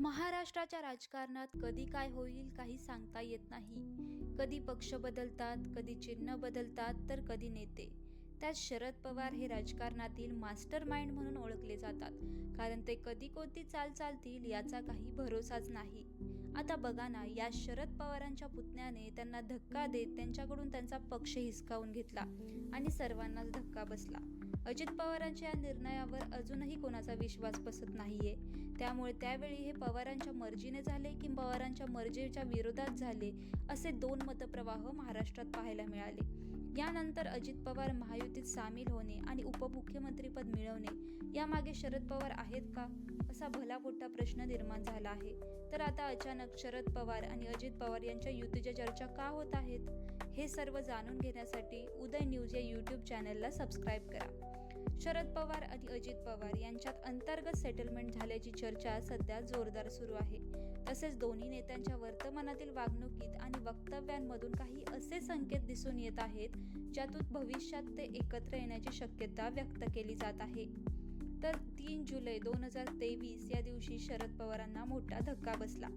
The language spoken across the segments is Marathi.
महाराष्ट्राच्या राजकारणात कधी काय होईल काही सांगता येत नाही. कधी पक्ष बदलतात कधी चिन्ह बदलतात तर कधी नेते. त्यात शरद पवार हे राजकारणातील मास्टर माइंड म्हणून ओळखले जातात. कारण ते कधी कोणती चाल चालतील याचा काही भरोसाच नाही. आता बघा ना या शरद पवारांच्या पुतण्याने त्यांना धक्का देत त्यांच्याकडून त्यांचा पक्ष हिसकावून घेतला आणि सर्वांनाच धक्का बसला. अजित पवारांच्या या निर्णयावर अजूनही कोणाचा विश्वास बसत नाहीये. त्यामुळे त्यावेळी हे पवारांच्या मर्जीने झाले की पवारांच्या मर्जीच्या विरोधात झाले असे दोन मतप्रवाह महाराष्ट्रात पाहायला मिळाले. यानंतर अजित पवार महायुतीत सामील होणे आणि उपमुख्यमंत्रीपद मिळवणे यामागे शरद पवार आहेत का? असा भला मोठा प्रश्न निर्माण झाला आहे. तर आता अचानक शरद पवार आणि अजित पवार यांच्या युतीच्या चर्चा का होत आहेत? हे सर्व जाणून घेण्यासाठी उदय न्यूज या यूट्यूब चॅनलला सबस्क्राईब करा. शरद पवार आणि अजित पवार यांच्यात अंतर्गत सेटलमेंट झाल्याची चर्चा सध्या जोरदार सुरू आहे. तसेच दोन्ही नेत्यांच्या वर्तमानातील वागणुकीत आणि वक्तव्यांमधून काही असे संकेत दिसून येत आहेत ज्यातून भविष्यात ते एकत्र येण्याची शक्यता व्यक्त केली जात आहे. तर तीन जुलै दोन हजार तेवीस या दिवशी शरद पवारांना मोठा धक्का बसला.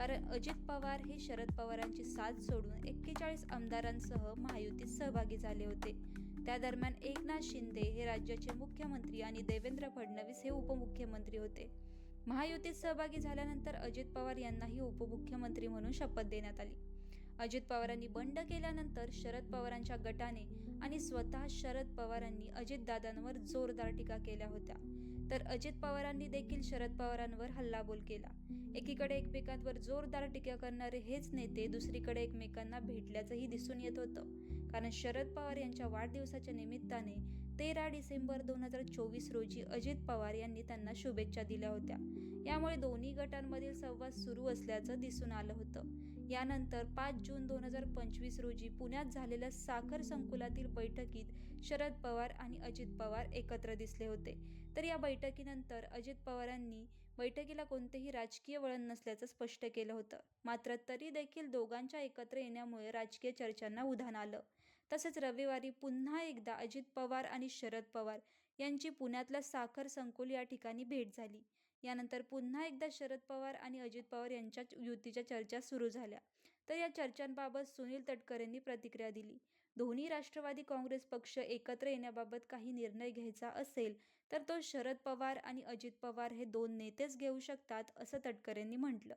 कारण अजित पवार हे शरद पवारांची साथ सोडून एक्केचाळीस आमदारांसह महायुतीत सहभागी झाले होते. त्या दरम्यान एकनाथ शिंदे हे राज्याचे मुख्यमंत्री आणि देवेंद्र फडणवीस हे उपमुख्यमंत्री होते. महायुतीत सहभागी झाल्यानंतर अजित पवार यांनाही उपमुख्यमंत्री म्हणून शपथ देण्यात आली. अजित पवारांनी बंड केल्यानंतर शरद पवारांच्या गटाने आणि स्वतः शरद पवारांनी अजितदादांवर जोरदार टीका केल्या होत्या. तर अजित पवारांनी देखील शरद पवारांवर हल्लाबोल केला. एकीकडे एकमेकांवर जोरदार टीका करणारे हेच नेते दुसरीकडे एकमेकांना भेटल्याचंही दिसून येत होतं. कारण शरद पवार यांच्या वाढदिवसाच्या निमित्ताने तेरा डिसेंबर दोन हजार चोवीस रोजी अजित पवार यांनी त्यांना शुभेच्छा दिल्या होत्या. यामुळे दोन्ही गटांमधील संवाद सुरू असल्याचं दिसून आलं होतं. यानंतर पाच जून दोन हजार पंचवीस रोजी पुण्यात झालेल्या साखर संकुलातील बैठकीत शरद पवार आणि अजित पवार एकत्र दिसले होते. तर या बैठकीनंतर अजित पवारांनी बैठकीला कोणतेही राजकीय वळण नसल्याचं स्पष्ट केलं होतं. मात्र तरी देखील दोघांच्या एकत्र येण्यामुळे राजकीय चर्चांना उधाण आलं. तसेच रविवारी पुन्हा एकदा अजित पवार आणि शरद पवार यांची पुण्यातल्या साखर संकुल या ठिकाणी भेट झाली. यानंतर पुन्हा एकदा शरद पवार आणि अजित पवार यांच्या युतीच्या चर्चा सुरू झाल्या. तर या चर्चांबाबत सुनील तटकरेंनी प्रतिक्रिया दिली. दोन्ही राष्ट्रवादी काँग्रेस पक्ष एकत्र येण्याबाबत काही निर्णय घ्यायचा असेल तर तो शरद पवार आणि अजित पवार हे दोन नेतेच घेऊ शकतात असं तटकरेंनी म्हटलं.